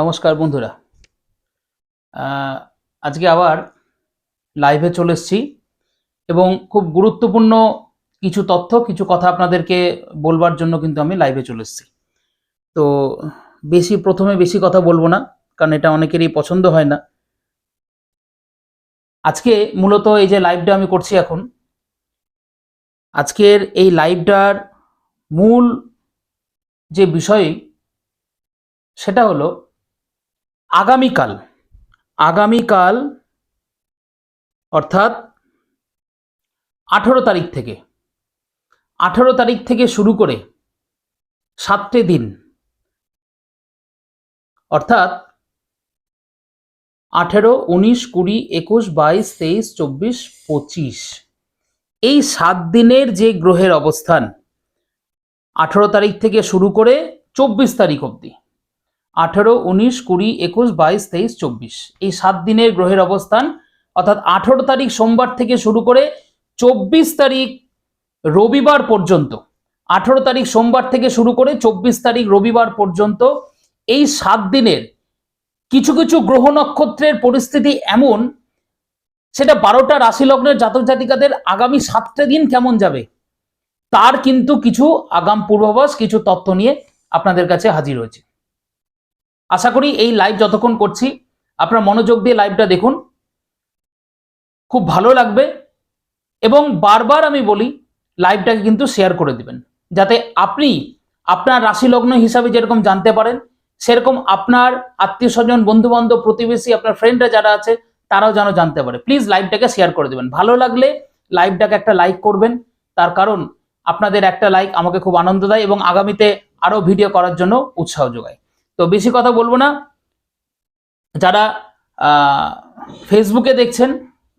নমস্কার বন্ধুরা। আজকে আবার লাইভে চলে এসেছি এবং খুব গুরুত্বপূর্ণ কিছু তথ্য, কিছু কথা আপনাদেরকে বলবার জন্য কিন্তু আমি লাইভে চলে এসেছি। তো বেশি, প্রথমে বেশি কথা বলব না, কারণ এটা অনেকেরই পছন্দ হয় না। আজকে মূলত এই যে লাইভটা আমি করছি এখন, আজকের এই লাইভটার মূল যে বিষয়, সেটা হলো আগামীকাল আগামীকাল অর্থাৎ আঠেরো তারিখ থেকে, আঠেরো তারিখ থেকে শুরু করে সাতটে দিন, অর্থাৎ আঠেরো, উনিশ, কুড়ি, একুশ, বাইশ, তেইশ, চব্বিশ, পঁচিশ। এই সাত দিনের যে গ্রহের অবস্থান, আঠেরো তারিখ থেকে শুরু করে চব্বিশ তারিখ অবধি। আঠেরো, উনিশ, কুড়ি, একুশ, বাইশ, তেইশ, চব্বিশ। এই সাত দিনের গ্রহের অবস্থান, অর্থাৎ আঠেরো তারিখ সোমবার থেকে শুরু করে চব্বিশ তারিখ রবিবার পর্যন্ত, আঠেরো তারিখ সোমবার থেকে শুরু করে চব্বিশ তারিখ রবিবার পর্যন্ত এই সাত দিনের কিছু কিছু গ্রহ নক্ষত্রের পরিস্থিতি এমন, সেটা বারোটা রাশি লগ্নের জাতক জাতিকাদের আগামী সাতটা দিন কেমন যাবে? তার কিন্তু কিছু আগাম পূর্বাভাস, কিছু তথ্য নিয়ে আপনাদের কাছে হাজির হয়েছে। আশা করি এই লাইভ যতক্ষণ করছি, আপনার মনোযোগ দিয়ে লাইভটা দেখুন। খুব ভালো লাগবে এবং বারবার আমি বলি লাইভটাকে কিন্তু শেয়ার করে দিবেন। যাতে আপনি আপনার রাশি লগ্ন হিসাবে যেরকম জানতে পারেন, সেরকম আপনার আত্মীয় স্বজন বন্ধু বান্ধব প্রতিবেশী, আপনার ফ্রেন্ডরা যারা আছে, তারাও যেন জানতে পারে। প্লিজ লাইভটাকে শেয়ার করে দেবেন। ভালো লাগলে লাইভটাকে একটা লাইক করবেন। তার কারণ আপনাদের একটা লাইক আমাকে খুব আনন্দ দেয় এবং আগামীতে আরও ভিডিও করার জন্য উৎসাহ যোগায়। তো বেশি কথা বলব না। যারা ফেসবুকে দেখছেন,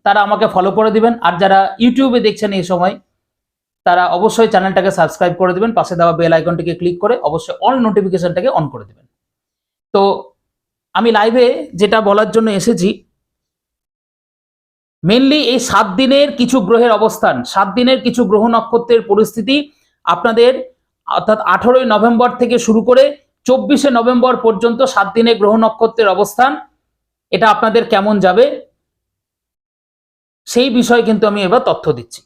তারা আমাকে ফলো করে দিবেন। আর যারা ইউটিউবে দেখছেন এই সময়, তারা অবশ্যই চ্যানেলটাকে সাবস্ক্রাইব করে দিবেন। পাশে দেওয়া বেল আইকনটিকে ক্লিক করে অবশ্যই অল নোটিফিকেশনটাকে অন করে দিবেন। তো আমি লাইভে যেটা বলার জন্য এসেছি মেনলি এই সাত দিনের কিছু গ্রহের অবস্থান, সাত দিনের কিছু গ্রহ নক্ষত্রের পরিস্থিতি আপনাদের অর্থাৎ আঠেরোই নভেম্বর থেকে শুরু করে চব্বিশে নভেম্বর পর্যন্ত সাত দিনে গ্রহ নক্ষত্রের অবস্থান, এটা আপনাদের কেমন যাবে? সেই বিষয়ে কিন্তু আমি এবার তথ্য দিচ্ছি।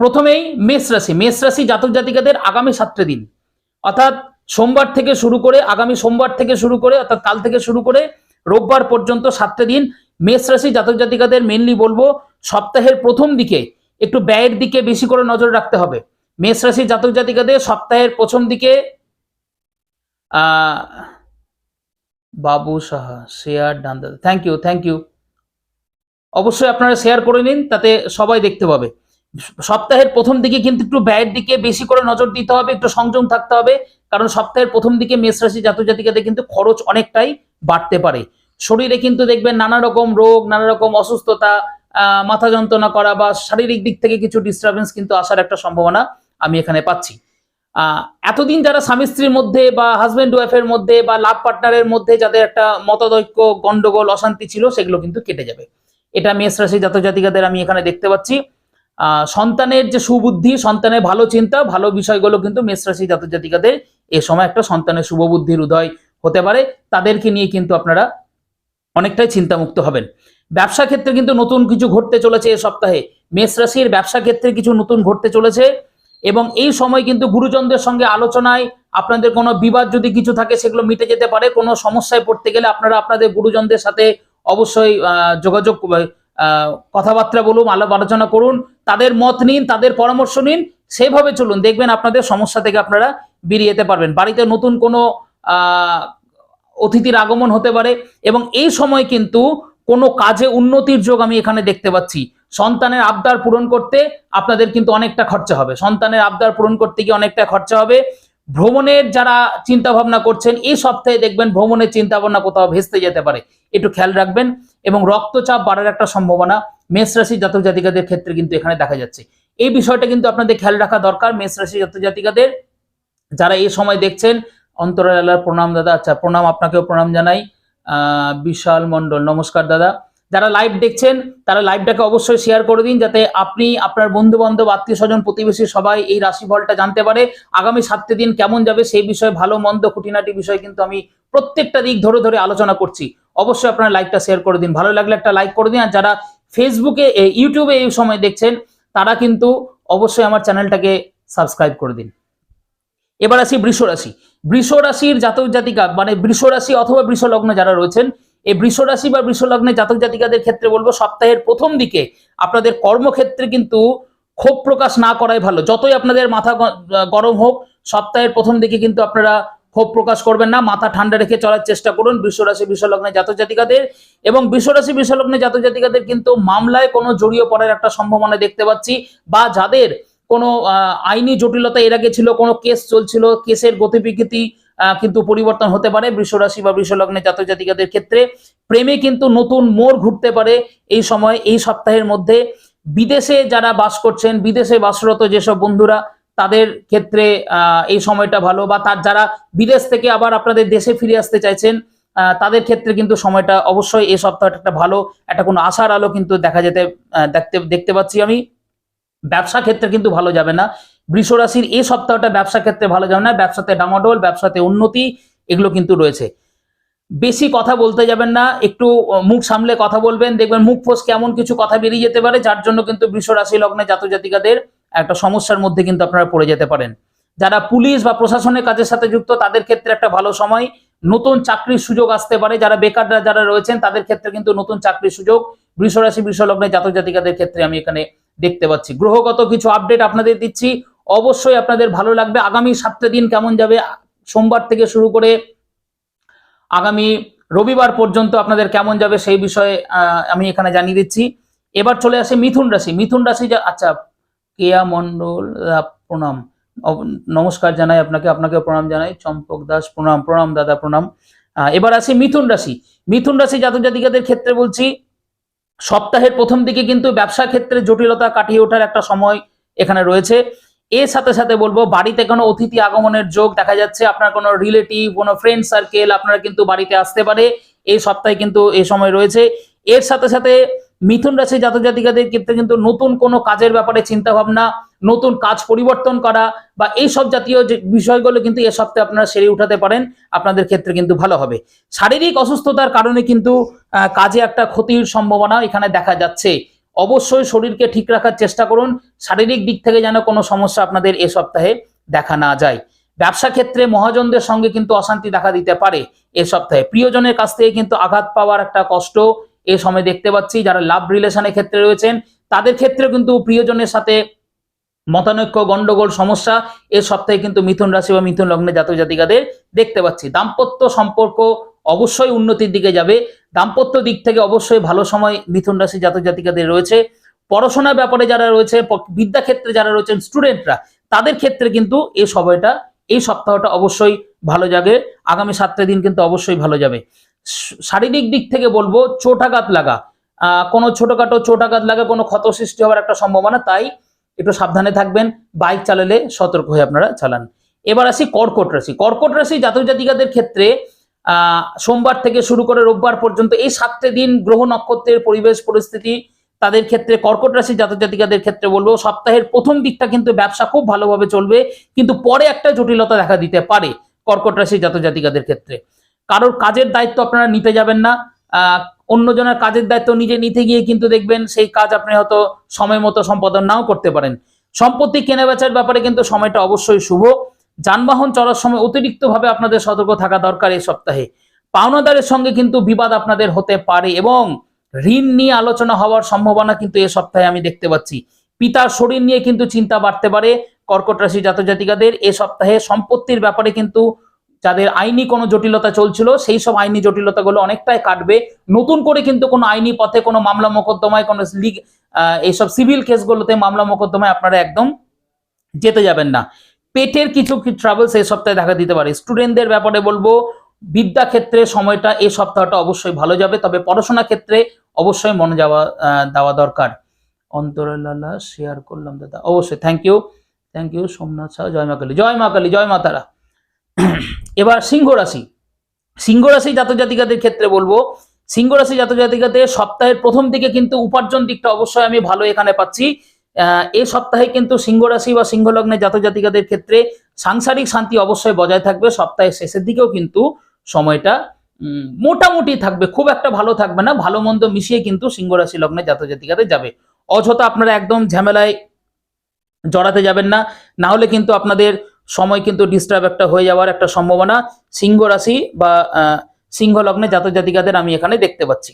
প্রথমেই মেষ রাশি মেষ রাশি জাতক জাতিকাদের আগামী সাতটা দিন। অর্থাৎ সোমবার থেকে শুরু করে, আগামী সোমবার থেকে শুরু করে, অর্থাৎ কাল থেকে শুরু করে রোববার পর্যন্ত সাতটা দিন মেষ রাশি জাতক জাতিকাদের মেনলি বলব সপ্তাহের প্রথম দিকে একটু ব্যয়ের দিকে বেশি করে নজর রাখতে হবে। মেষ রাশি জাতক জাতিকাদের সপ্তাহের প্রথম দিকে বাবু সাহা, শেয়ার ডান দাদা। থ্যাংক ইউ থ্যাংক ইউ অবশ্যই আপনারা শেয়ার করে নিন, তাতে সবাই দেখতে পাবে। সপ্তাহের প্রথম দিকে কিন্তু একটু ব্যয়ের দিকে বেশি করে নজর দিতে হবে, একটু সংযম থাকতে হবে, কারণ সপ্তাহের প্রথম দিকে মেষ রাশি জাতক জাতিকাদের কিন্তু খরচ অনেকটাই বাড়তে পারে। শরীরে কিন্তু দেখবেন নানা রকম রোগ, নানা রকম অসুস্থতা মাথা যন্ত্রণা করা বা শারীরিক দিক থেকে কিছু ডিস্টারবেন্স কিন্তু আসার একটা সম্ভাবনা আমি এখানে পাচ্ছি। এতদিন যারা স্বামী স্ত্রীর মধ্যে বা হাজব্যান্ড ওয়াইফের মধ্যে বা লাভ পার্টনারের মধ্যে যাদের একটা মতদৈক্য, গন্ডগোল, অশান্তি ছিল, সেগুলো কিন্তু কেটে যাবে। এটা মেষ রাশি জাতক জাতিকাদের আমি এখানে দেখতে পাচ্ছি। সন্তানের যে সুবুদ্ধি, সন্তানের ভালো চিন্তা, ভালো বিষয়গুলো কিন্তু মেষ রাশি জাতক জাতিকাদের এ সময় একটা সন্তানের শুভবুদ্ধির উদয় হতে পারে। তাদেরকে নিয়ে কিন্তু আপনারা অনেকটাই চিন্তামুক্ত হবেন। ব্যবসা ক্ষেত্রে কিন্তু নতুন কিছু ঘটতে চলেছে এ সপ্তাহে। মেষ রাশির ব্যবসা ক্ষেত্রে কিছু নতুন ঘটতে চলেছে। এবং এই সময় কিন্তু গুরুজনদের সঙ্গে আলোচনায় আপনাদের কোনো বিবাদ যদি কিছু থাকে, সেগুলো মিটে যেতে পারে। কোনো সমস্যায় পড়তে গেলে আপনারা আপনাদের গুরুজনদের সাথে অবশ্যই যোগাযোগ কথাবার্তা বলুন, আলাপ আলোচনা করুন। তাদের মত নিন, তাদের পরামর্শ নিন, সেভাবে চলুন। দেখবেন আপনাদের সমস্যা থেকে আপনারা বেরিয়ে যেতে পারবেন। বাড়িতে নতুন কোনো অতিথির আগমন হতে পারে এবং এই সময় কিন্তু কোনো কাজে উন্নতির যোগ আমি এখানে দেখতে পাচ্ছি। সন্তানের আবদার পূরণ করতে আপনাদের কিন্তু অনেকটা খরচা হবে। সন্তানের আবদার পূরণ করতে গিয়ে অনেকটা খরচা হবে। ভ্রমণের যারা চিন্তা ভাবনা করছেন এই সপ্তাহে দেখবেন ভ্রমণের চিন্তা ভাবনা কোথাও ভেস্তে যেতে পারে। একটু খেয়াল রাখবেন এবং রক্তচাপ বাড়ার একটা সম্ভাবনা মেষ রাশি জাতক জাতিকাদের ক্ষেত্রে কিন্তু এখানে দেখা যাচ্ছে। এই বিষয়টা কিন্তু আপনাদের খেয়াল রাখা দরকার। মেষ রাশি জাতক জাতিকাদের যারা এই সময় দেখছেন অন্তরালার প্রণাম দাদা। আচ্ছা প্রণাম, আপনাকেও প্রণাম জানাই। বিশাল মন্ডল নমস্কার দাদা। যারা লাইভ দেখছেন, তারা লাইভটাকে অবশ্যই শেয়ার করে দিন যাতে আপনি, আপনার বন্ধু বান্ধব আত্মীয় স্বজন প্রতিবেশী সবাই এই রাশিফলটা জানতে পারে। আগামী সাতটি দিন কেমন যাবে সেই বিষয়ে ভালো, মন্দ, খুঁটিনাটি বিষয় কিন্তু আমি প্রত্যেকটা দিক ধরে ধরে আলোচনা করছি। অবশ্যই আপনারা লাইকটা শেয়ার করে দিন। ভালো লাগলে একটা লাইক করে দিন। আর যারা ফেসবুকে ইউটিউবে এই সময় দেখছেন, তারা কিন্তু অবশ্যই আমার চ্যানেলটাকে সাবস্ক্রাইব করে দিন। এবার আসি বৃষ রাশি বৃষ রাশির জাতক জাতিকা মানে বৃষ রাশি অথবা বৃষ লগ্ন যারা রয়েছেন এই বৃষ রাশি বা বৃষ লগ্নে জাতক জাতিকাদের ক্ষেত্রে বলব সপ্তাহের প্রথম দিকে আপনাদের কর্মক্ষেত্রে কিন্তু ক্ষোভ প্রকাশ না করাই ভালো। যতই আপনাদের মাথা গরম হোক সপ্তাহের প্রথম দিকে কিন্তু আপনারা ক্ষোভ প্রকাশ করবেন না। মাথা ঠান্ডা রেখে চলার চেষ্টা করুন বৃষরাশি বৃষলগ্নে জাতক জাতিকাদের এবং বৃষরাশি বৃষলগ্নে জাতক জাতিকাদের কিন্তু মামলায় কোনো জড়িয়ে পড়ার একটা সম্ভাবনা দেখতে পাচ্ছি বা যাদের কোনো আইনি জটিলতা এর আগে ছিল কোনো কেস চলছিল কেসের আহ, কিন্তু পরিবর্তন হতে পারে বৃষরাশি বা বৃষলগ্নে জাতক জাতিকাদের ক্ষেত্রে। প্রেমে কিন্তু নতুন মোড় ঘুরতে পারে এই সময়, এই সপ্তাহের মধ্যে। বিদেশে যারা বাস করছেন, বিদেশে বাসরত যেসব বন্ধুরা, তাদের ক্ষেত্রে এই সময়টা ভালো বা তার যারা বিদেশ থেকে আবার আপনাদের দেশে ফিরে আসতে চাইছেন তাদের ক্ষেত্রে কিন্তু সময়টা অবশ্যই এই সপ্তাহটা একটা ভালো। একটা কোনো আশার আলো কিন্তু দেখা যেতে দেখতে দেখতে পাচ্ছি আমি। ব্যবসা ক্ষেত্রে কিন্তু ভালো যাবে না। বৃষ রাশির এই সপ্তাহটা ব্যবসা ক্ষেত্রে ভালো যাবে না, ব্যবসাতে ডামাডোল, ব্যবসাতে উন্নতি, এগুলো কিন্তু রয়েছে। বেশি কথা বলতে যাবেন না, একটু মুখ সামলে কথা বলবেন, দেখবেন মুখ ফোস কেমন কিছু কথা বেরিয়ে যেতে পারে, যার জন্য কিন্তু বৃষ রাশি লগ্নে জাতক জাতিকাদের একটা সমস্যার মধ্যে কিন্তু আপনারা পড়ে যেতে পারেন। যারা পুলিশ বা প্রশাসনের কাজের সাথে যুক্ত, তাদের ক্ষেত্রে একটা ভালো সময়। নতুন চাকরির সুযোগ আসতে পারে, যারা বেকাররা যারা রয়েছেন, তাদের ক্ষেত্রে কিন্তু নতুন চাকরির সুযোগ। বৃষ রাশি, বৃষ লগ্নে জাতক জাতিকাদের ক্ষেত্রে আমি এখানে দেখতে পাচ্ছি। গ্রহগত কিছু আপডেট আপনাদের দিচ্ছি। অবশ্যই আপনাদের ভালো লাগবে। আগামী সাতটা দিন কেমন যাবে? সোমবার থেকে শুরু করে আগামী রবিবার পর্যন্ত আপনাদের কেমন যাবে সেই বিষয়ে আমি এখানে জানিয়ে দিচ্ছি। এবার চলে আসে মিথুন রাশি। মিথুন রাশি আচ্ছা কেয়া মন্ডল প্রণাম। নমস্কার জানাই আপনাকে আপনাকে প্রণাম জানাই। চম্পক দাস, প্রণাম প্রণাম দাদা, প্রণাম। এবার আসি মিথুন রাশি। মিথুন রাশি জাতক জাতিকাদের ক্ষেত্রে বলছি, সপ্তাহের প্রথম দিকে কিন্তু ব্যবসা ক্ষেত্রে জটিলতা কাটিয়ে ওঠার একটা সময় এখানে রয়েছে। এর সাথে সাথে বলব, বাড়িতে কোনো অতিথি আগমনের যোগ দেখা যাচ্ছে, আপনার কোনো রিলেটিভ কোনো ফ্রেন্ড সার্কেল আপনারা কিন্তু বাড়িতে আসতে পারে, এই সপ্তাহে কিন্তু এই সময় রয়েছে। এর সাথে সাথে মিথুন রাশি জাতক জাতিকাদের ক্ষেত্রে কিন্তু নতুন কোনো কাজের ব্যাপারে চিন্তা ভাবনা নতুন কাজ পরিবর্তন করা বা এই সব জাতীয় যে বিষয়গুলো কিন্তু এ সপ্তাহে আপনারা সেরে উঠাতে পারেন, আপনাদের ক্ষেত্রে কিন্তু ভালো হবে। শারীরিক অসুস্থতার কারণে কিন্তু কাজে একটা ক্ষতির সম্ভাবনা এখানে দেখা যাচ্ছে। অবশ্যই শরীরকে ঠিক রাখার চেষ্টা করুন। শারীরিক দিক থেকে যেন কোনো সমস্যা আপনাদের এ সপ্তাহে দেখা না যায়। ব্যবসা ক্ষেত্রে মহাজনদের সঙ্গে কিন্তু অশান্তি দেখা দিতে পারে এ সপ্তাহে। প্রিয়জনের কাছ থেকে কিন্তু আঘাত পাওয়ার একটা কষ্ট এ সময় দেখতে পাচ্ছি। যারা লাভ রিলেশনের ক্ষেত্রে রয়েছেন, তাদের ক্ষেত্রে কিন্তু প্রিয়জনের সাথে মতানৈক্য, গন্ডগোল, সমস্যা এ সপ্তাহে কিন্তু মিথুন রাশি বা মিথুন লগ্নে জাতক জাতিকাদের দেখতে পাচ্ছি। দাম্পত্য সম্পর্ক অবশ্যই উন্নতির দিকে যাবে। দাম্পত্য দিক থেকে অবশ্যই ভালো সময় মিথুন রাশি জাতক জাতিকাদের রয়েছে। পড়াশোনার ব্যাপারে যারা রয়েছে বিদ্যাক্ষেত্রে যারা রয়েছেন স্টুডেন্টরা তাদের ক্ষেত্রে কিন্তু এই সময়টা, এই সপ্তাহটা অবশ্যই ভালো যাবে। আগামী সাতটা দিন কিন্তু অবশ্যই ভালো যাবে। শারীরিক দিক থেকে বলব, চোটাঘাত লাগা। কোনো ছোটখাটো চোটাঘাত লাগা, কোনো ক্ষত সৃষ্টি হওয়ার একটা সম্ভাবনা, তাই একটু সাবধানে থাকবেন। বাইক চালালে সতর্ক হয়ে আপনারা চালান। এবার আসি কর্কট রাশি। কর্কট রাশি জাতক জাতিকাদের ক্ষেত্রে সোমবার থেকে শুরু করে রোববার পর্যন্ত এই সাতটি দিন গ্রহ নক্ষত্রের পরিবেশ পরিস্থিতি, তাদের ক্ষেত্রে কর্কট রাশি জাতক জাতিকাদের ক্ষেত্রে বলব, সপ্তাহের প্রথম দিকটা কিন্তু ব্যবসা খুব ভালোভাবে চলবে, কিন্তু পরে একটা জটিলতা দেখা দিতে পারে কর্কট রাশি জাতক জাতিকাদের ক্ষেত্রে। কারোর কাজের দায়িত্ব আপনারা নিতে যাবেন না অন্যজনের কাজের দায়িত্ব নিজে নিতে গিয়ে কিন্তু দেখবেন সেই কাজ আপনি হয়তো সময় মতো সম্পাদন নাও করতে পারেন। সম্পত্তি কেনা বেচার ব্যাপারে কিন্তু সময়টা অবশ্যই শুভ। যানবাহন চলার সময় অতিরিক্তভাবে আপনাদের সতর্ক থাকা দরকার এই সপ্তাহে। পাওনাদারের সঙ্গে কিন্তু বিবাদ আপনাদের হতে পারে এবং ঋণ নিয়ে আলোচনা হওয়ার সম্ভাবনা কিন্তু এ সপ্তাহে আমি দেখতে পাচ্ছি। পিতার শরীর নিয়ে কিন্তু চিন্তা বাড়তে পারে কর্কট রাশি জাতক জাতিকাদের এ সপ্তাহে সম্পত্তির ব্যাপারে কিন্তু যাদের আইনি কোনো জটিলতা চলছিল, সেই সব আইনি জটিলতাগুলো অনেকটাই কাটবে। নতুন করে কিন্তু কোনো আইনি পথে কোনো মামলা মোকদ্দমায়, কোনো লিগ এইসব সিভিল কেসগুলোতে মামলা মোকদ্দমায় আপনারা একদম যেতে যাবেন না। পেটের কিছু ট্রাভেলস এই সপ্তাহে দেখা দিতে পারে। স্টুডেন্টদের ব্যাপারে বলব বিদ্যা ক্ষেত্রে সময়টা এই সপ্তাহটা অবশ্যই ভালো যাবে, তবে পড়াশোনা ক্ষেত্রে অবশ্যই মনে যাওয়া দেওয়া দরকার। অন্তরালা শেয়ার করলাম দাদা। অবশ্যই thank you thank you Somnath Shah জয় মা কালী, জয় মা কালী, জয় মা তারা। এবার সিংহ রাশি। সিংহ রাশি জাতক জাতিকাদের ক্ষেত্রে বলব, সিংহ রাশি জাতক জাতিকাদের সপ্তাহের প্রথম দিকে কিন্তু উপার্জন দিকটা অবশ্যই আমি ভালো এখানে পাচ্ছি। এই সপ্তাহে কিন্তু সিংহ রাশি বা সিংহ লগ্নে জাতক জাতিকাদের ক্ষেত্রে সাংসারিক শান্তি অবশ্যই বজায় থাকবে। সপ্তাহের শেষের দিকেও কিন্তু সময়টা মোটামুটি থাকবে, খুব একটা ভালো থাকবে না। ভালো মন্দ মিশিয়ে কিন্তু সিংহ রাশি লগ্নে জাতক জাতিকাদের যাবে। অযথা আপনারা একদম ঝামেলায় জড়াতে যাবেন না। না হলে কিন্তু আপনাদের সময় কিন্তু ডিস্টার্ব একটা হয়ে যাওয়ার একটা সম্ভাবনা সিংহ বা সিংহ লগ্নে জাতক জাতিকাদের আমি এখানে দেখতে পাচ্ছি।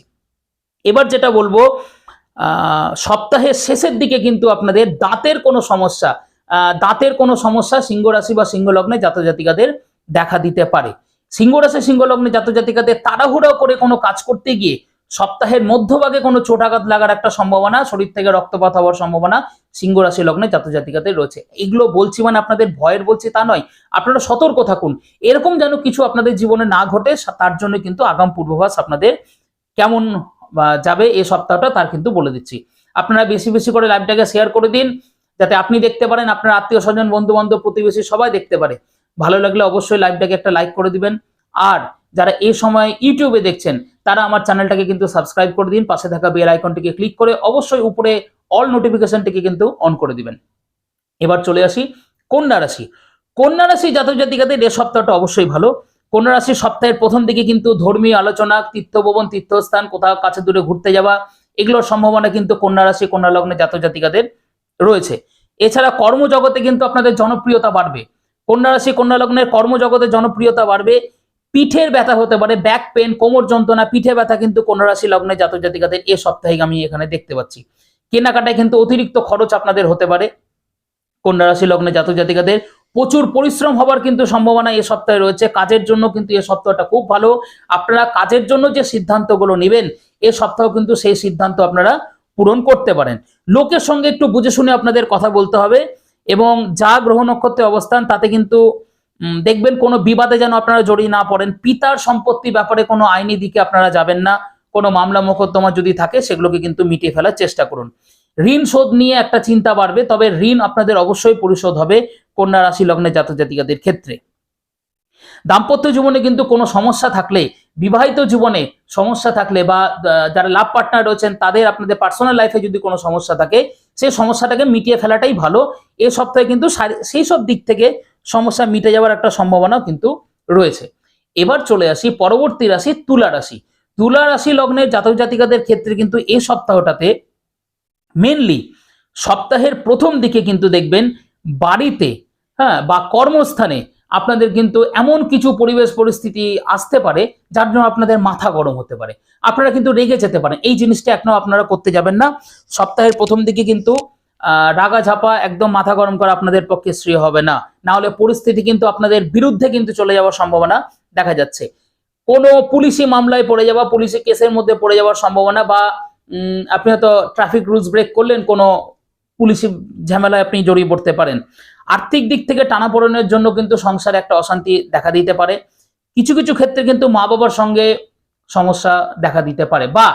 এবার যেটা বলব সপ্তাহের শেষের দিকে কিন্তু আপনাদের দাঁতের কোনো সমস্যা দাঁতের কোনো সমস্যা সিংহ বা সিংহ লগ্নে জাতক জাতিকাদের দেখা দিতে পারে। সিংহ রাশি, সিংহ লগ্নে জাতক জাতিকাদের তাড়াহুড়ো করে কোনো কাজ করতে গিয়ে সপ্তাহের মধ্যভাগে কোনো চোটাঘাত লাগার একটা সম্ভাবনা, শরীর থেকে রক্তপাত হওয়ার সম্ভাবনা সিংহ লগ্নে জাতক জাতিকাদের রয়েছে। এগুলো বলছি মানে আপনাদের ভয়ের বলছি তা নয়, আপনারা সতর্ক থাকুন। এরকম যেন কিছু আপনাদের জীবনে না ঘটে, তার জন্য কিন্তু আগাম পূর্বাভাস আপনাদের কেমন যাবে, এই সপ্তাহটা তার কিন্তু বলে দিচ্ছি। আপনারা বেশি বেশি করে লাইভটাকে শেয়ার করে দিন, যাতে আপনি দেখতে পারেন, আপনার আত্মীয় স্বজন বন্ধু বান্ধব প্রতিবেশী সবাই দেখতে পারে। ভালো লাগলে অবশ্যই লাইভটাকে একটা লাইক করে দিবেন। আর যারা এই সময় ইউটিউবে দেখছেন, তারা আমার চ্যানেলটাকে কিন্তু সাবস্ক্রাইব করে দিন, পাশে থাকা বেল আইকনটিকে ক্লিক করে অবশ্যই উপরে অল নোটিফিকেশনটিকে কিন্তু অন করে দিবেন। এবার চলে আসি কন্যা রাশি। কন্যা রাশি জাতক জাতিকাদের এ সপ্তাহটা অবশ্যই ভালো। কন্যা রাশি সপ্তাহের প্রথম দিকে কিন্তু ধর্মীয় আলোচনা তীর্থভবন তীর্থস্থান, কোথাও কাছে দূরে ঘুরতে যাওয়া, এগুলোর সম্ভাবনা কিন্তু কন্যা রাশি, কন্যা লগ্নে জাতক জাতিকাদের রয়েছে। এছাড়া কর্মজগতে কিন্তু আপনাদের জনপ্রিয়তা বাড়বে। কন্যা রাশি, কন্যা লগ্নের কর্মজগতে জনপ্রিয়তা বাড়বে। পিঠের ব্যথা হতে পারে ব্যাক পেন কোমর যন্ত্রণা, পিঠে ব্যথা কিন্তু কন্যা রাশি, লগ্নে জাতক জাতিকাদের এ সপ্তাহে আমি এখানে দেখতে পাচ্ছি। কেনাকাটায় কিন্তু অতিরিক্ত খরচ আপনাদের হতে পারে। কন্যা রাশি, লগ্নে জাতক জাতিকাদের প্রচুর পরিশ্রম হবার কিন্তু সম্ভাবনা এ সপ্তাহে রয়েছে। কাজের জন্য কিন্তু এ সপ্তাহটা খুব ভালো। আপনারা কাজের জন্য যে সিদ্ধান্তগুলো নেবেন, এ সপ্তাহ কিন্তু সেই সিদ্ধান্ত আপনারা পূরণ করতে পারেন। লোকের সঙ্গে একটু বুঝে শুনে আপনাদের কথা বলতে হবে এবং যা গ্রহ নক্ষত্রে অবস্থান তাতে কিন্তু দেখবেন কোনো বিবাদে যেন আপনারা জড়িয়ে না পড়েন। পিতার সম্পত্তি ব্যাপারে কোনো আইনি দিকে আপনারা যাবেন না। কোনো মামলা মোকদ্দমা যদি থাকে, সেগুলোকে কিন্তু মিটিয়ে ফেলার চেষ্টা করুন। ঋণ শোধ নিয়ে একটা চিন্তা বাড়বে, তবে ঋণ আপনাদের অবশ্যই পরিশোধ হবে। কন্যা রাশি লগ্নে জাতক জাতিকাদের ক্ষেত্রে। দাম্পত্য জীবনে কিন্তু কোনো সমস্যা থাকলে, বিবাহিত জীবনে সমস্যা থাকলে বা যারা লাভ পার্টনার রয়েছেন, তাদের আপনাদের পার্সোনাল লাইফে যদি কোনো সমস্যা থাকে সেই সমস্যাটাকে মিটিয়ে ফেলাটাই ভালো। এ সপ্তাহে কিন্তু সেই সব দিক থেকে সমস্যা মিটে যাওয়ার একটা সম্ভাবনাও কিন্তু রয়েছে। এবার চলে আসি পরবর্তী রাশি তুলা রাশি। তুলা রাশি লগ্নের জাতক জাতিকাদের ক্ষেত্রে কিন্তু এই সপ্তাহটাতে মেনলি সপ্তাহের প্রথম দিকে কিন্তু দেখবেন বাড়িতে হ্যাঁ বা কর্মস্থানে আপনাদের কিন্তু এমন কিছু পরিবেশ পরিস্থিতি আসতে পারে যার জন্য আপনাদের মাথা গরম হতে পারে। আপনারা কিন্তু রেগে যেতে পারেন। এই জিনিসটা এখনও আপনারা করতে যাবেন না। সপ্তাহের প্রথম দিকে কিন্তু রাগা ঝাপা একদম মাথা গরম করা আপনাদের পক্ষে শ্রেয় হবে না। না হলে পরিস্থিতি কিন্তু আপনাদের বিরুদ্ধে কিন্তু চলে যাওয়ার সম্ভাবনা দেখা যাচ্ছে। কোনো পুলিশি মামলায় পড়ে যাওয়া, পুলিশি কেসের মধ্যে পড়ে যাওয়ার সম্ভাবনা বা আপনি হয়তো ট্রাফিক রুলস ব্রেক করলেন, কোনো পুলিশি ঝামেলায় আপনি জড়িয়ে পড়তে পারেন। আর্থিক দিক থেকে টানাপোড়েনের জন্য কিন্তু সংসারে একটা অশান্তি দেখা দিতে পারে। কিছু কিছু ক্ষেত্রে কিন্তু মা বাবার সঙ্গে সমস্যা দেখা দিতে পারে বা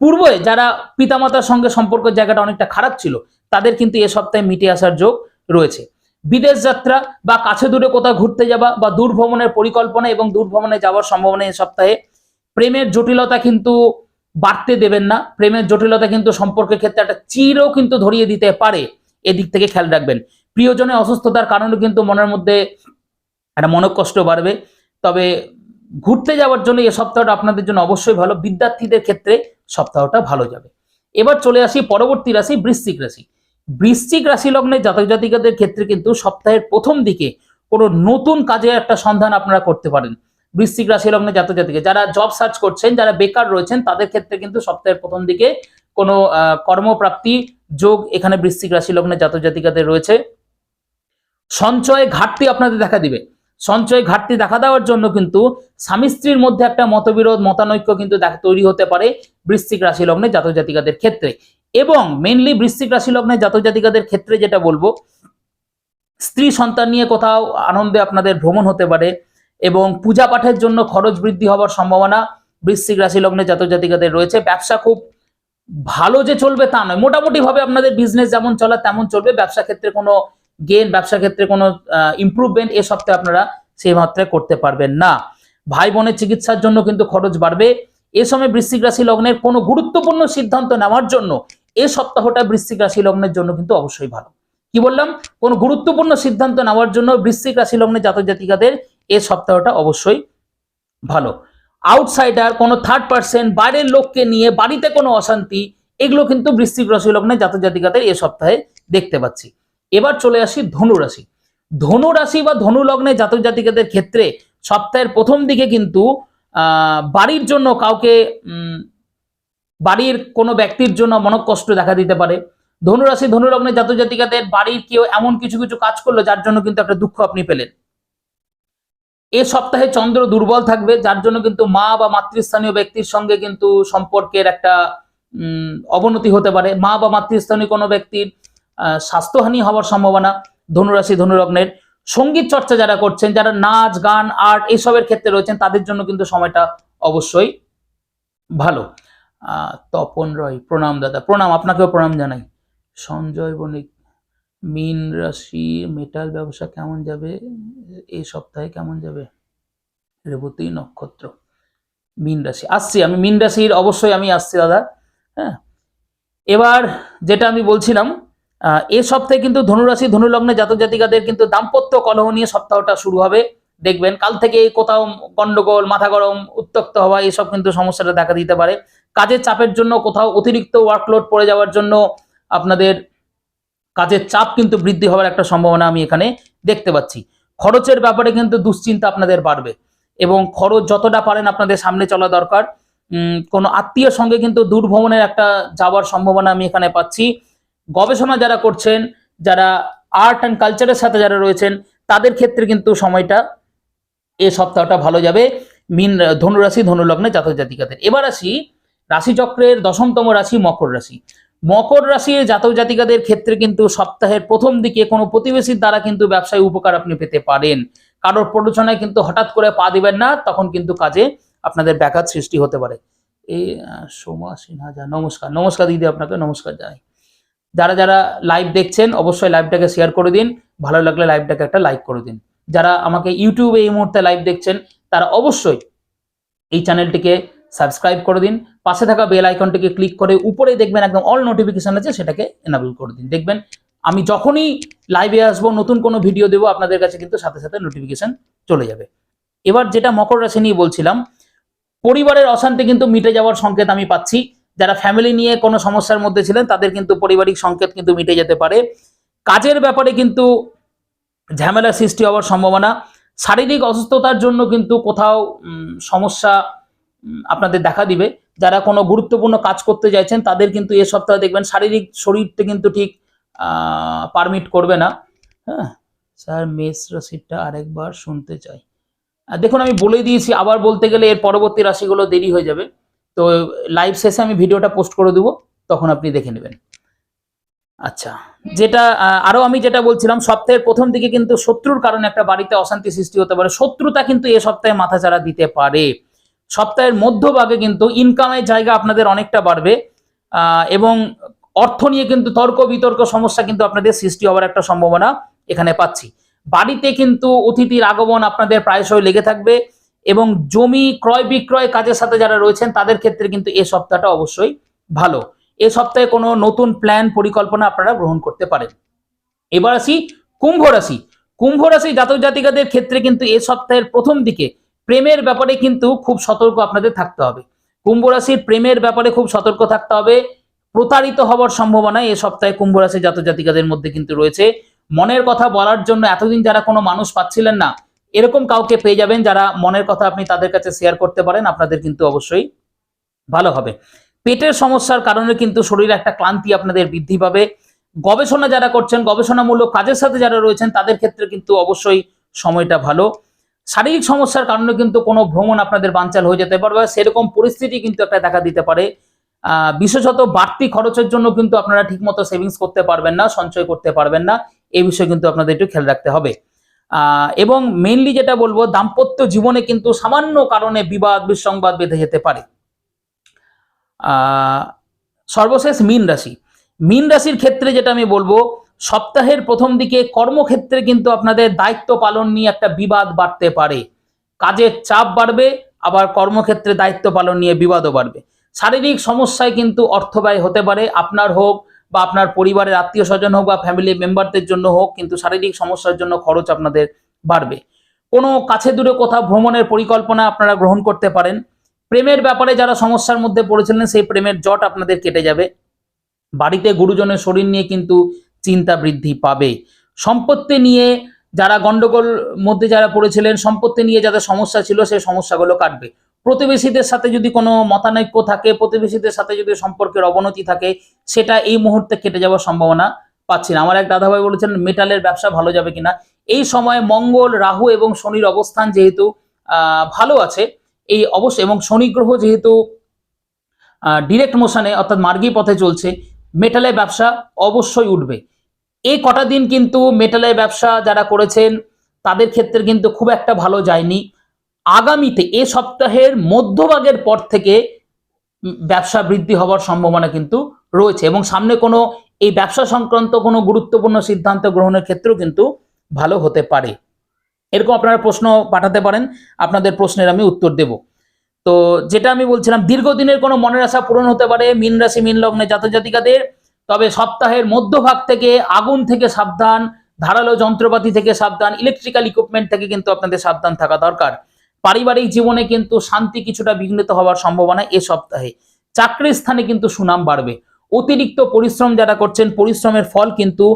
পূর্বে যারা পিতামাতার সঙ্গে সম্পর্কের জায়গাটা অনেকটা খারাপ ছিল, তাদের কিন্তু এ সপ্তাহে মিটে আসার যোগ রয়েছে। বিদেশ যাত্রা বা কাছে দূরে কোথাও ঘুরতে যাওয়া বা দূর ভ্রমণের পরিকল্পনা এবং দূর ভ্রমণে যাওয়ার সম্ভাবনা এ সপ্তাহে, প্রেমের জটিলতা কিন্তু বাড়তে দেবেন না। প্রেমের জটিলতা কিন্তু সম্পর্কের ক্ষেত্রে একটা চিরও কিন্তু ধরিয়ে দিতে পারে। এদিক থেকে খেয়াল রাখবেন। প্রিয়জনের অসুস্থতার কারণে কিন্তু মনের মধ্যে একটা মনকষ্ট বাড়বে। তবে ঘুরতে যাওয়ার জন্য এই সপ্তাহটা আপনাদের জন্য অবশ্যই ভালো। বিদ্যার্থীদের ক্ষেত্রে সপ্তাহটা ভালো যাবে। এবার চলে আসি পরবর্তী রাশি, বৃশ্চিক রাশি। বৃশ্চিক রাশি লগ্নে জাতক জাতিকাদের ক্ষেত্রে কিন্তু সপ্তাহের প্রথম দিকে কোনো নতুন কাজের একটা সন্ধান আপনারা করতে পারেন। বৃশ্চিক রাশি লগ্নে জাতক জাতিকে। যারা জব সার্চ করছেন, যারা বেকার রয়েছেন, তাদের ক্ষেত্রে কিন্তু সপ্তাহের প্রথম দিকে কোনো কর্মপ্রাপ্তি যোগ এখানে বৃশ্চিক রাশি লগ্নে জাতক জাতিকাদের রয়েছে। সঞ্চয় ঘাটতি আপনাদের দেখা দিবে। সঞ্চয় ঘাটতি দেখা দেওয়ার জন্য কিন্তু স্বামী স্ত্রীর মধ্যে একটা মতবিরোধ, মতানৈক্য কিন্তু তৈরি হতে পারে বৃশ্চিক রাশি লগ্নে জাতক জাতিকাদের ক্ষেত্রে। এবং মেনলি বৃশ্চিক রাশি লগ্নে জাতক জাতিকাদের ক্ষেত্রে যেটা বলব, স্ত্রী সন্তান নিয়ে কোথাও আনন্দে আপনাদের ভ্রমণ হতে পারে এবং পূজা পাঠের জন্য খরচ বৃদ্ধি হওয়ার সম্ভাবনা বৃশ্চিক রাশি লগ্নে জাতক জাতিকাদের রয়েছে। ব্যবসা খুব ভালো যে চলবে তা নয়। মোটামুটি ভাবে আপনাদের বিজনেস যেমন চলে, তেমন চলবে। ব্যবসা ক্ষেত্রে কোনো গেন ব্যবসা ক্ষেত্রে কোনো ইমপ্রুভমেন্ট এ সপ্তাহে আপনারা সেই মাত্রায় করতে পারবেন না। ভাই বোনের চিকিৎসার জন্য কিন্তু খরচ বাড়বে। এ সময় বৃশ্চিক রাশি লগ্নের কোনো গুরুত্বপূর্ণ সিদ্ধান্ত নেওয়ার জন্য এ সপ্তাহটা বৃশ্চিক রাশি লগ্নের জন্য কিন্তু অবশ্যই ভালো। কি বললাম? কোন গুরুত্বপূর্ণ সিদ্ধান্ত নেওয়ার জন্য বৃশ্চিক রাশি লগ্নে জাতক জাতিকাদের এ সপ্তাহটা অবশ্যই ভালো। আউটসাইডার কোনো থার্ড পার্সন বাইরের লোককে নিয়ে বাড়িতে কোনো অশান্তি, এগুলো কিন্তু বৃশ্চিক রাশি লগ্নে জাতক জাতিকাদের এ সপ্তাহে দেখতে পাচ্ছি। এবার চলে আসি ধনু রাশি। ধনু রাশি বা ধনু লগ্নে জাতক জাতিকাদের ক্ষেত্রে সপ্তাহের প্রথম দিকে কিন্তু বাড়ির জন্য কাউকে বাড়ির কোনো ব্যক্তির জন্য মনকষ্ট দেখা দিতে পারে। ধনুরাশি ধনুলগ্নে জাতক জাতিকাদের বাড়ির কেউ এমন কিছু কিছু কাজ করল যার জন্য কিন্তু একটা দুঃখ আপনি পেলেন। এ সপ্তাহে চন্দ্র দুর্বল থাকবে, যার জন্য কিন্তু মা বা মাতৃস্থানীয় ব্যক্তির সঙ্গে কিন্তু সম্পর্কের একটা অবনতি হতে পারে। মা বা মাতৃস্থানীয় কোনো ব্যক্তির স্বাস্থ্যহানি হওয়ার সম্ভাবনা ধনুরাশি ধনুলগ্নের সংগীত চর্চা যারা করছেন, যারা নাচ, গান, আর্ট এসবের ক্ষেত্রে রয়েছেন, তাদের জন্য কিন্তু সময়টা অবশ্যই ভালো। তপন রয়, প্রণাম দাদা, প্রণাম, আপনাকেও প্রণাম জানাই। সঞ্জয় বণিক মিন রাশি, মেটাল ব্যবসা কেমন যাবে? এই সপ্তাহে কেমন যাবে? রেবতী নক্ষত্র, মিন রাশি। আসছি, আমি মিন রাশির অবশ্যই আমি আসছি, দাদা। হ্যাঁ? এবার যেটা আমি বলছিলাম এ সপ্তাহে কিন্তু ধনুরাশি, ধনুলগ্নে জাতক জাতিকাদের কিন্তু দাম্পত্য কলহ নিয়ে সপ্তাহটা শুরু হবে। দেখবেন, কাল থেকে কোথাও গন্ডগোল, মাথা গরম, উত্তক্ত হওয়া, এসব কিন্তু সমস্যাটা দেখা দিতে পারে। কাজের চাপের জন্য কোথাও অতিরিক্ত ওয়ার্কলোড পড়ে যাওয়ার জন্য আপনাদের কাজের চাপ কিন্তু বৃদ্ধি হওয়ার একটা সম্ভাবনা আমি এখানে দেখতে পাচ্ছি। খরচের ব্যাপারে কিন্তু দুশ্চিন্তা আপনাদের বাড়বে এবং খরচ যতটা পারেন আপনাদের সামনে চলা দরকার। কোনো আত্মীয় সঙ্গে কিন্তু দূর ভ্রমণের একটা যাওয়ার সম্ভাবনা আমি এখানে পাচ্ছি। গবেষণা যারা করছেন, যারা আর্ট অ্যান্ড কালচারের সাথে যারা রয়েছেন, তাদের ক্ষেত্রে কিন্তু সময়টা এ সপ্তাহটা ভালো যাবে। মিন, ধনুরাশি, ধনুলগ্নে জাতক জাতিকাদের এবার আসি রাশিচক্রের দশমতম রাশি, মকর রাশি। মকর রাশির জাতক জাতিকাদের ক্ষেত্রে কিন্তু সপ্তাহের প্রথম দিকে কোনো প্রতিবেশীর দ্বারা কিন্তু ব্যবসায় উপকার আপনি পেতে পারেন। কারোর প্ররোচনায় কিন্তু হঠাৎ করে পা দিবেন না, তখন কিন্তু কাজে আপনাদের ব্যাঘাত সৃষ্টি হতে পারে। এই সোমা সিনহা যা নমস্কার নমস্কার দিদি আপনাকে, নমস্কার জানাই। যারা যারা লাইভ দেখছেন, অবশ্যই লাইভটাকে শেয়ার করে দিন, ভালো লাগলে লাইভটাকে একটা লাইক করে দিন। যারা আমাকে ইউটিউবে এই মুহূর্তে লাইভ দেখছেন, তারা অবশ্যই এই চ্যানেলটিকে সাবস্ক্রাইব করে দিন। পাশে থাকা বেল আইকনটিকে ক্লিক করে উপরে দেখবেন একদম অল নোটিফিকেশন আছে, সেটাকে এনাবল করে দিন। দেখবেন, আমি যখনই লাইভে আসব, নতুন কোনো ভিডিও দেবো, আপনাদের কাছে কিন্তু সাথে সাথে নোটিফিকেশন চলে যাবে। এবার যেটা মকর রাশি নিয়ে বলছিলাম, পরিবারের অশান্তি কিন্তু মিটে যাওয়ার সংকেত আমি পাচ্ছি। যারা ফ্যামিলি নিয়ে কোনো সমস্যার মধ্যে ছিলেন, তাদের কিন্তু পারিবারিক সংকেত কিন্তু মিটে যেতে পারে। কাজের ব্যাপারে কিন্তু ঝামেলা সৃষ্টি হওয়ার সম্ভাবনা। শারীরিক অসুস্থতার জন্য কিন্তু কোথাও সমস্যা আপনাদের দেখা দিবে। যারা কোনো গুরুত্বপূর্ণ কাজ করতে চাইছেন তাদের কিন্তু এ সপ্তাহে দেখবেন শারীরিক শরীরটা কিন্তু ঠিক পারমিট করবে না। হ্যাঁ? স্যার মেষ রাশিটা আরেকবার শুনতে চাই। দেখুন আমি বলে দিয়েছি আবার বলতে গেলে এর পরবর্তী রাশিগুলো দেরি হয়ে যাবে। তো লাইভ শেষে আমি ভিডিওটা পোস্ট করে দেবো তখন আপনি দেখে নেবেন। আচ্ছা যেটা আহ, আরও আমি যেটা বলছিলাম সপ্তাহের প্রথম দিকে কিন্তু শত্রুর কারণে একটা বাড়িতে অশান্তি সৃষ্টি হতে পারে। শত্রুতা কিন্তু এ সপ্তাহে মাথাচাড়া দিতে পারে। সপ্তাহের মধ্যভাগে কিন্তু ইনকামের জায়গা আপনাদের অনেকটা বাড়বে। এবং অর্থ নিয়ে কিন্তু তর্ক বিতর্ক সমস্যা কিন্তু আপনাদের সৃষ্টি হওয়ার একটা সম্ভাবনা এখানে পাচ্ছি। বাড়িতে কিন্তু অতিথির আগমন আপনাদের প্রায়শই লেগে থাকবে এবং জমি ক্রয় বিক্রয় কাজের সাথে যারা রয়েছেন, তাদের ক্ষেত্রে কিন্তু এ সপ্তাহটা অবশ্যই ভালো। এ সপ্তাহে কোনো নতুন প্ল্যান পরিকল্পনা আপনারা গ্রহণ করতে পারেন। এবার আসি, কুম্ভ রাশি। কুম্ভ রাশি জাতক জাতিকাদের ক্ষেত্রে কিন্তু এ সপ্তাহের প্রথম দিকে প্রেমের ব্যাপারে কিন্তু খুব সতর্ক আপনাদের থাকতে হবে। কুম্ভ রাশির প্রেমের ব্যাপারে খুব সতর্ক থাকতে হবে। প্রতারিত হওয়ার সম্ভাবনা এ সপ্তাহে কুম্ভ রাশি জাতক জাতিকাদের মধ্যে কিন্তু রয়েছে। মনের কথা বলার জন্য এতদিন যারা কোনো মানুষ পাচ্ছিলেন না, এরকম কাউকে পেয়ে যাবেন যারা মনের কথা আপনি তাদের কাছে শেয়ার করতে পারেন, আপনাদের কিন্তু অবশ্যই ভালো হবে। পেটের সমস্যার কারণে কিন্তু শরীরে একটা ক্লান্তি আপনাদের বৃদ্ধি পাবে। গবেষণা যারা করছেন, গবেষণামূলক কাজের সাথে যারা রয়েছেন, তাদের ক্ষেত্রে কিন্তু অবশ্যই সময়টা ভালো। শারীরিক সমস্যার কারণে কিন্তু কোনো ভ্রমণ আপনাদের বানচাল হয়ে যেতে পারে বা সেরকম পরিস্থিতি কিন্তু একটা দেখা দিতে পারে। বিশেষত বাড়তি খরচের জন্য কিন্তু আপনারা ঠিকমতো সেভিংস করতে পারবেন না, সঞ্চয় করতে পারবেন না। এই বিষয়ে কিন্তু আপনাদের একটু খেয়াল রাখতে হবে। এবং মেনলি যেটা বলব, দাম্পত্য জীবনে কিন্তু সামান্য কারণে বিবাদ, বিসংবাদ বেঁধে যেতে পারে। সর্বশেষ মীন রাশি। মীন রাশির ক্ষেত্রে যেটা আমি বলব সপ্তাহের প্রথম দিকে কর্মক্ষেত্রে কিন্তু আপনাদের দায়িত্ব পালন নিয়ে একটা বিবাদ বাড়তে পারে। কাজের চাপ বাড়বে, আবার কর্মক্ষেত্রে দায়িত্ব পালন নিয়ে বিবাদও বাড়বে। শারীরিক সমস্যায় কিন্তু অর্থ ব্যয় হতে পারে, আপনার হোক বা আপনার পরিবারের আত্মীয় স্বজন হোক বা ফ্যামিলি মেম্বারদের জন্য হোক, কিন্তু শারীরিক সমস্যার জন্য খরচ আপনাদের বাড়বে। কোনো কাছে দূরে কোথাও ভ্রমণের পরিকল্পনা আপনারা গ্রহণ করতে পারেন। প্রেমের ব্যাপারে যারা সমস্যার মধ্যে পড়েছিলেন, সেই প্রেমের জট আপনাদের কেটে যাবে। বাড়িতে গুরুজনের শরীর নিয়ে কিন্তু চিন্তা বৃদ্ধি পাবে। সম্পত্তি নিয়ে যারা গন্ডগোল মধ্যে যারা পড়েছিলেন, সম্পত্তি নিয়ে যাদের সমস্যা ছিল, সেই সমস্যাগুলো কাটবে। প্রতিবেশীদের সাথে যদি কোনো মতানৈক্য থাকে, প্রতিবেশীদের সাথে যদি সম্পর্কের অবনতি থাকে, সেটা এই মুহূর্তে কেটে যাওয়ার সম্ভাবনা পাচ্ছি না। আমার এক দাদাভাই বলেছেন, মেটালের ব্যবসা ভালো যাবে কিনা? এই সময় মঙ্গল, রাহু এবং শনির অবস্থান যেহেতু ভালো আছে, এই অবশ্য, এবং শনি গ্রহ যেহেতু ডিরেক্ট মোশনে অর্থাৎ মার্গী পথে চলছে, মেটালের ব্যবসা অবশ্যই উঠবে। এই কটা দিন কিন্তু মেটালের ব্যবসা যারা করেছেন, তাদের ক্ষেত্রে কিন্তু খুব একটা ভালো যায়নি। আগামীতে এ সপ্তাহের মধ্যভাগের পর থেকে ব্যবসা বৃদ্ধি হওয়ার সম্ভাবনা কিন্তু রয়েছে এবং সামনে কোনো এই ব্যবসা সংক্রান্ত কোনো গুরুত্বপূর্ণ সিদ্ধান্ত গ্রহণের ক্ষেত্রেও কিন্তু ভালো হতে পারে। এরকম আপনারা প্রশ্ন পাঠাতে পারেন, আপনাদের প্রশ্নের আমি উত্তর দেব। তো যেটা আমি বলছিলাম, দীর্ঘদিনের কোনো মনের আশা পূরণ হতে পারে, মিন রাশি, মিন লগ্নে জাতজাতিকাদের তবে সপ্তাহের মধ্যভাগ থেকে আগুন থেকে সাবধান, ধারালো যন্ত্রপাতি থেকে সাবধান ইলেকট্রিক্যাল ইকুইপমেন্ট থেকে কিন্তু আপনাদের সাবধান থাকা দরকার। পারিবারিক জীবনে কিন্তু শান্তি কিছুটা বিঘ্নিত হওয়ার সম্ভাবনা এ সপ্তাহে। চাকরির স্থানে কিন্তু সুনাম বাড়বে। অতিরিক্ত পরিশ্রম যারা করছেন, পরিশ্রমের ফল কিন্তু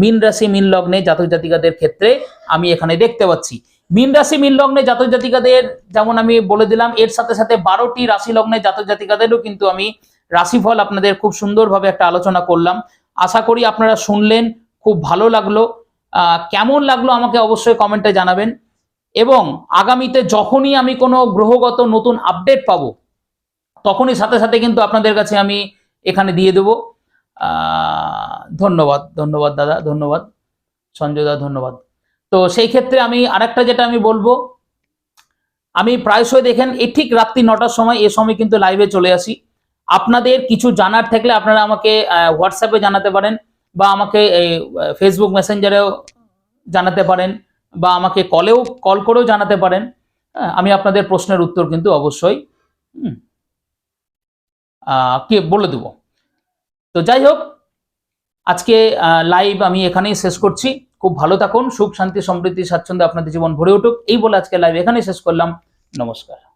মিন রাশি, মিন লগ্নে জাতক জাতিকাদের ক্ষেত্রে আমি এখানে দেখতে পাচ্ছি। মিন রাশি, মিন লগ্নে জাতক জাতিকাদের, যেমন আমি বলে দিলাম, এর সাথে সাথে বারোটি রাশি লগ্নে জাতক জাতিকাদেরও কিন্তু আমি রাশিফল আপনাদের খুব সুন্দরভাবে একটা আলোচনা করলাম। আশা করি আপনারা শুনলেন, খুব ভালো লাগল। কেমন লাগল আমাকে অবশ্যই কমেন্টে জানাবেন। এবং আগামীতে যখনই আমি কোনো গ্রহগত নতুন আপডেট পাবো, তখনই সাথে সাথে কিন্তু আপনাদের কাছে আমি এখানে দিয়ে দেবো। ধন্যবাদ ধন্যবাদ দাদা, ধন্যবাদ। সঞ্জয় দা, ধন্যবাদ। তো সেই ক্ষেত্রে আমি আরেকটা যেটা আমি বলব, আমি প্রায়শই দেখেন এই ঠিক রাত্রি নটার সময় এ সময় কিন্তু লাইভে চলে আসি। আপনাদের কিছু জানার থাকলে আপনারা আমাকে হোয়াটসঅ্যাপে জানাতে পারেন বা আমাকে এই ফেসবুক মেসেঞ্জারেও জানাতে পারেন বা আমাকে কলেও কল করেও জানাতে পারেন। হ্যাঁ, আমি আপনাদের প্রশ্নের উত্তর কিন্তু অবশ্যই আহ, বলে দেব। তো যাই হোক আজকে লাইভ আমি এখানেই শেষ করছি। খুব ভালো থাকুন সুখ শান্তি সমৃদ্ধি স্বাচ্ছন্দ্যে আপনাদের জীবন ভরে উঠুক। এই বলে আজকে লাইভ এখানেই শেষ করলাম। নমস্কার।